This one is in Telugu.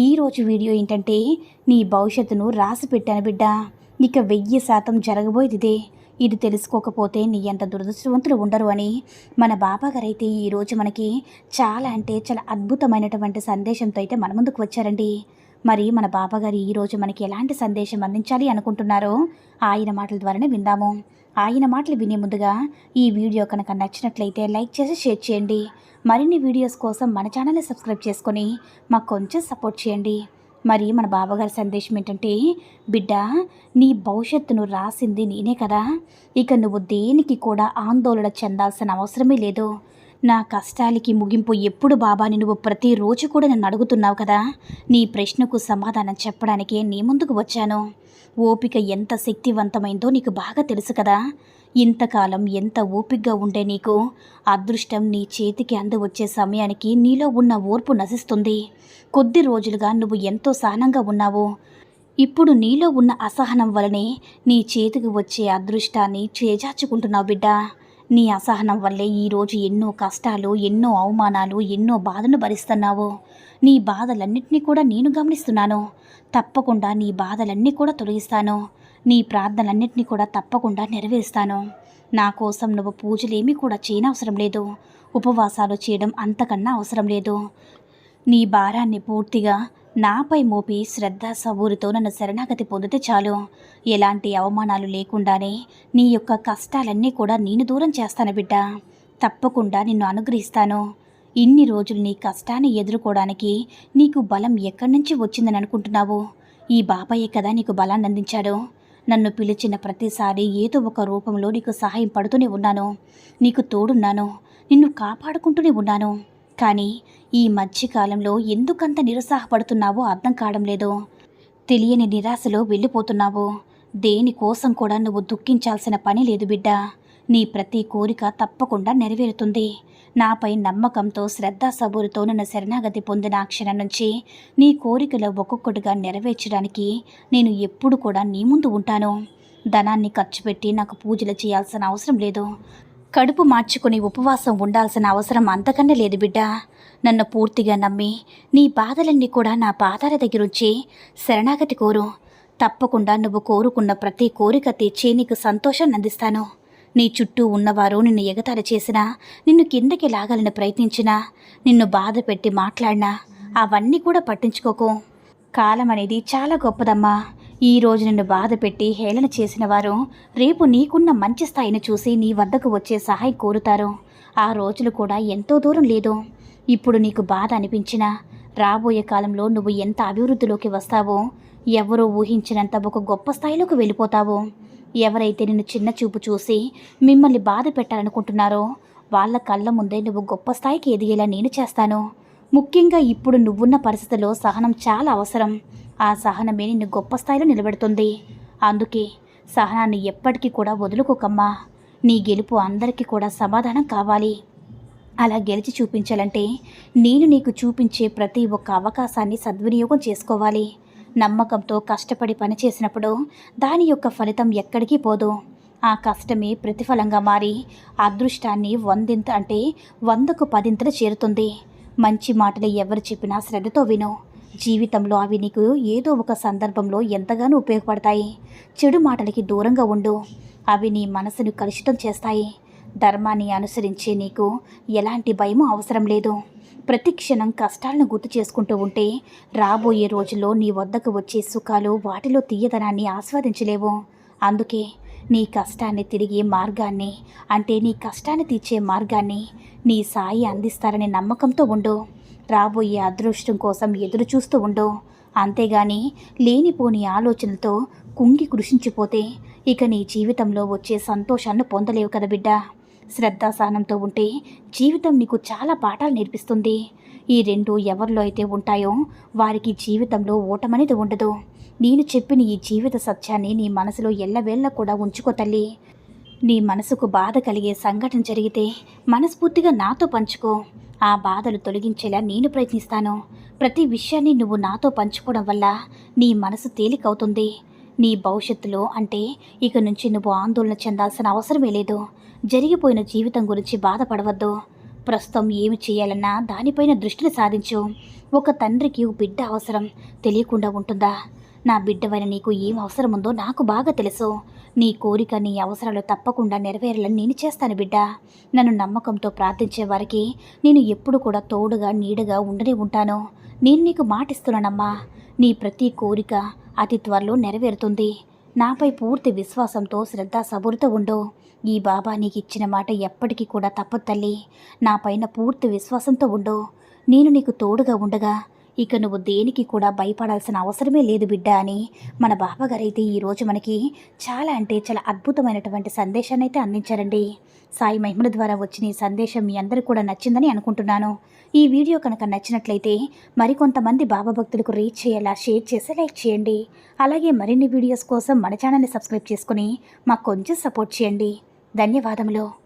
ఈరోజు వీడియో ఏంటంటే నీ భవిష్యత్తును రాసి పెట్టాను బిడ్డ. ఇక వెయ్యి శాతం జరగబోయేదిదే. ఇది తెలుసుకోకపోతే నీ అంత దురదృష్టవంతులు ఉండరు అని మన బాబాగారైతే ఈరోజు మనకి చాలా అంటే చాలా అద్భుతమైనటువంటి సందేశంతో అయితే మన ముందుకు వచ్చారండి. మరి మన బాబాగారు ఈరోజు మనకి ఎలాంటి సందేశం అందించాలి అనుకుంటున్నారో ఆయన మాటల ద్వారానే విందాము. ఆయన మాటలు వినే ముందుగా ఈ వీడియో కనుక నచ్చినట్లయితే లైక్ చేసి షేర్ చేయండి. మరిన్ని వీడియోస్ కోసం మన ఛానల్ని సబ్స్క్రైబ్ చేసుకొని మాకు కొంచెం సపోర్ట్ చేయండి. మరి మన బాబాగారి సందేశం ఏంటంటే బిడ్డ నీ భవిష్యత్తును రాసింది నేనే కదా. ఇక నువ్వు దేనికి కూడా ఆందోళన చెందాల్సిన అవసరమే లేదు. నా కష్టాలకి ముగింపు ఎప్పుడు బాబాని నువ్వు ప్రతిరోజు కూడా నన్ను అడుగుతున్నావు కదా. నీ ప్రశ్నకు సమాధానం చెప్పడానికే నీ ముందుకు వచ్చాను. ఓపిక ఎంత శక్తివంతమైందో నీకు బాగా తెలుసు కదా. ఇంతకాలం ఎంత ఓపికగా ఉండే నీకు. అదృష్టం నీ చేతికి అందవచ్చే సమయానికి నీలో ఉన్న ఓర్పు నశిస్తుంది. కొద్ది రోజులుగా నువ్వు ఎంతో సహనంగా ఉన్నావు. ఇప్పుడు నీలో ఉన్న అసహనం వలనే నీ చేతికి వచ్చే అదృష్టాన్ని చేజార్చుకుంటున్నావు బిడ్డ. నీ అసహనం వల్లే ఈరోజు ఎన్నో కష్టాలు ఎన్నో అవమానాలు ఎన్నో బాధను భరిస్తున్నావు. నీ బాధలన్నింటినీ కూడా నేను గమనిస్తున్నాను. తప్పకుండా నీ బాధలన్నీ కూడా తొలగిస్తాను. నీ ప్రార్థనలన్నింటినీ కూడా తప్పకుండా నెరవేరుస్తాను. నా కోసం నువ్వు పూజలేమీ కూడా చేయనవసరం లేదు. ఉపవాసాలు చేయడం అంతకన్నా అవసరం లేదు. నీ భారాన్ని పూర్తిగా నాపై మోపి శ్రద్ధ సబూరితో నన్ను శరణాగతి పొందితే చాలు. ఎలాంటి అవమానాలు లేకుండానే నీ యొక్క కష్టాలన్నీ కూడా నేను దూరం చేస్తాను బిడ్డ. తప్పకుండా నిన్ను అనుగ్రహిస్తాను. ఇన్ని రోజులు నీ కష్టాన్ని ఎదుర్కోవడానికి నీకు బలం ఎక్కడి నుంచి వచ్చిందని అనుకుంటున్నావు? ఈ బాబాయే కదా నీకు బలాన్ని అందించాడు. నన్ను పిలిచిన ప్రతిసారి ఏదో ఒక రూపంలో నీకు సహాయం పడుతూనే ఉన్నాను. నీకు తోడున్నాను. నిన్ను కాపాడుకుంటూనే ఉన్నాను. కానీ ఈ మధ్యకాలంలో ఎందుకంత నిరుత్సాహపడుతున్నావో అర్థం కావడం లేదు. తెలియని నిరాశలో వెళ్ళిపోతున్నావు. దేనికోసం కూడా నువ్వు దుఃఖించాల్సిన పని లేదు బిడ్డ. నీ ప్రతి కోరిక తప్పకుండా నెరవేరుతుంది. నాపై నమ్మకంతో శ్రద్ధ సబూరుతో నన్ను శరణాగతి పొందిన ఆ క్షణం నుంచి నీ కోరికలు ఒక్కొక్కటిగా నెరవేర్చడానికి నేను ఎప్పుడు కూడా నీ ముందు ఉంటాను. ధనాన్ని ఖర్చు పెట్టి నాకు పూజలు చేయాల్సిన అవసరం లేదు. కడుపు మార్చుకుని ఉపవాసం ఉండాల్సిన అవసరం అంతకన్నా లేదు బిడ్డా. నన్ను పూర్తిగా నమ్మి నీ బాధలన్నీ కూడా నా పాదాల దగ్గరుంచి శరణాగతి కోరు. తప్పకుండా నువ్వు కోరుకున్న ప్రతి కోరిక తీర్చి నీకు సంతోషాన్ని అందిస్తాను. నీ చుట్టూ ఉన్నవారు నిన్ను ఎగతాళి చేసినా నిన్ను కిందకి లాగాలని ప్రయత్నించినా నిన్ను బాధ పెట్టి మాట్లాడినా అవన్నీ కూడా పట్టించుకోకు. కాలం అనేది చాలా గొప్పదమ్మా. ఈ రోజు నిన్ను బాధ పెట్టి హేళన చేసిన వారు రేపు నీకున్న మంచి స్థాయిని చూసి నీ వద్దకు వచ్చే సహాయం కోరుతారు. ఆ రోజులు కూడా ఎంతో దూరం లేదు. ఇప్పుడు నీకు బాధ అనిపించినా రాబోయే కాలంలో నువ్వు ఎంత అభివృద్ధిలోకి వస్తావో ఎవరో ఊహించినంత ఒక గొప్ప స్థాయిలోకి వెళ్ళిపోతావో. ఎవరైతే నిన్ను చిన్న చూపు చూసి మిమ్మల్ని బాధ పెట్టాలనుకుంటున్నారో వాళ్ళ కళ్ళ ముందే నువ్వు గొప్ప స్థాయికి ఎదిగేలా నేను చేస్తాను. ముఖ్యంగా ఇప్పుడు నువ్వున్న పరిస్థితిలో సహనం చాలా అవసరం. ఆ సహనమే నిన్ను గొప్ప స్థాయిలో నిలబెడుతుంది. అందుకే సహనాన్ని ఎప్పటికీ కూడా వదులుకోకమ్మా. నీ గెలుపు అందరికీ కూడా సమాధానం కావాలి. అలా గెలిచి చూపించాలంటే నేను నీకు చూపించే ప్రతి ఒక్క అవకాశాన్ని సద్వినియోగం చేసుకోవాలి. నమ్మకంతో కష్టపడి పనిచేసినప్పుడు దాని యొక్క ఫలితం ఎక్కడికి పోదు. ఆ కష్టమే ప్రతిఫలంగా మారి అదృష్టాన్ని వందింత అంటే వందకు పదింతలు చేరుతుంది. మంచి మాటలు ఎవరు చెప్పినా శ్రద్ధతో విను. జీవితంలో అవి నీకు ఏదో ఒక సందర్భంలో ఎంతగానో ఉపయోగపడతాయి. చెడు మాటలకి దూరంగా ఉండు. అవి నీ మనసును కలుషితం చేస్తాయి. ధర్మాన్ని అనుసరించే నీకు ఎలాంటి భయము అవసరం లేదు. ప్రతి క్షణం కష్టాలను గుర్తు చేసుకుంటూ ఉంటే రాబోయే రోజుల్లో నీ వద్దకు వచ్చే సుఖాలు వాటిలో తీయదనాన్ని ఆస్వాదించలేవు. అందుకే నీ కష్టాన్ని తిరిగే మార్గాన్ని అంటే నీ కష్టాన్ని తీర్చే మార్గాన్ని నీ సాయి అందిస్తారనే నమ్మకంతో ఉండు. రాబోయే అదృష్టం కోసం ఎదురు చూస్తూ ఉండు. అంతేగాని లేనిపోని ఆలోచనలతో కుంగి కృషించిపోతే ఇక నీ జీవితంలో వచ్చే సంతోషాన్ని పొందలేవు కదా బిడ్డ. శ్రద్ధాసానంతో ఉంటే జీవితం నీకు చాలా పాఠాలు నేర్పిస్తుంది. ఈ రెండు ఎవరిలో అయితే ఉంటాయో వారికి జీవితంలో ఓటమనేది ఉండదు. నేను చెప్పిన ఈ జీవిత సత్యాన్ని నీ మనసులో ఎల్లవేళ్ళ కూడా ఉంచుకో తల్లి. నీ మనసుకు బాధ కలిగే సంఘటన జరిగితే మనస్ఫూర్తిగా నాతో పంచుకో. ఆ బాధలు తొలగించేలా నేను ప్రయత్నిస్తాను. ప్రతి విషయాన్ని నువ్వు నాతో పంచుకోవడం వల్ల నీ మనసు తేలికవుతుంది. నీ భవిష్యత్తులో అంటే ఇక నుంచి నువ్వు ఆందోళన చెందాల్సిన అవసరమే లేదు. జరిగిపోయిన జీవితం గురించి బాధపడవద్దు. ప్రస్తుతం ఏమి చేయాలన్నా దానిపైన దృష్టిని సాధించు ఒక తండ్రికి బిడ్డ అవసరం తెలియకుండా ఉంటుందా? నా బిడ్డవైన నీకు ఏం అవసరం ఉందో నాకు బాగా తెలుసు. నీ కోరిక నీ అవసరాలు తప్పకుండా నెరవేరాలని నేను చేస్తాను బిడ్డ. నన్ను నమ్మకంతో ప్రార్థించే వారికి నేను ఎప్పుడు కూడా తోడుగా నీడగా ఉండనే ఉంటాను. నేను నీకు మాటిస్తున్నానమ్మా. నీ ప్రతి కోరిక అతి త్వరలో నెరవేరుతుంది. నాపై పూర్తి విశ్వాసంతో శ్రద్ధ సబురితో ఉండు. ఈ బాబా నీకు ఇచ్చిన మాట ఎప్పటికీ కూడా తప్పదు తల్లి. నా పైన పూర్తి విశ్వాసంతో ఉండు. నేను నీకు తోడుగా ఉండగా ఇక నువ్వు దేనికి కూడా భయపడాల్సిన అవసరమే లేదు బిడ్డ అని మన బాబాగారైతే ఈరోజు మనకి చాలా అంటే చాలా అద్భుతమైనటువంటి సందేశాన్ని అయితే అందించారండి. సాయి మహిమల ద్వారా వచ్చిన ఈ సందేశం మీ అందరికీ కూడా నచ్చిందని అనుకుంటున్నాను. ఈ వీడియో కనుక నచ్చినట్లయితే మరికొంతమంది బాబా భక్తులకు రీచ్ చేయాలా షేర్ చేసి లైక్ చేయండి. అలాగే మరిన్ని వీడియోస్ కోసం మన ఛానల్ని సబ్స్క్రైబ్ చేసుకుని మాకు కొంచెం సపోర్ట్ చేయండి. ధన్యవాదములు.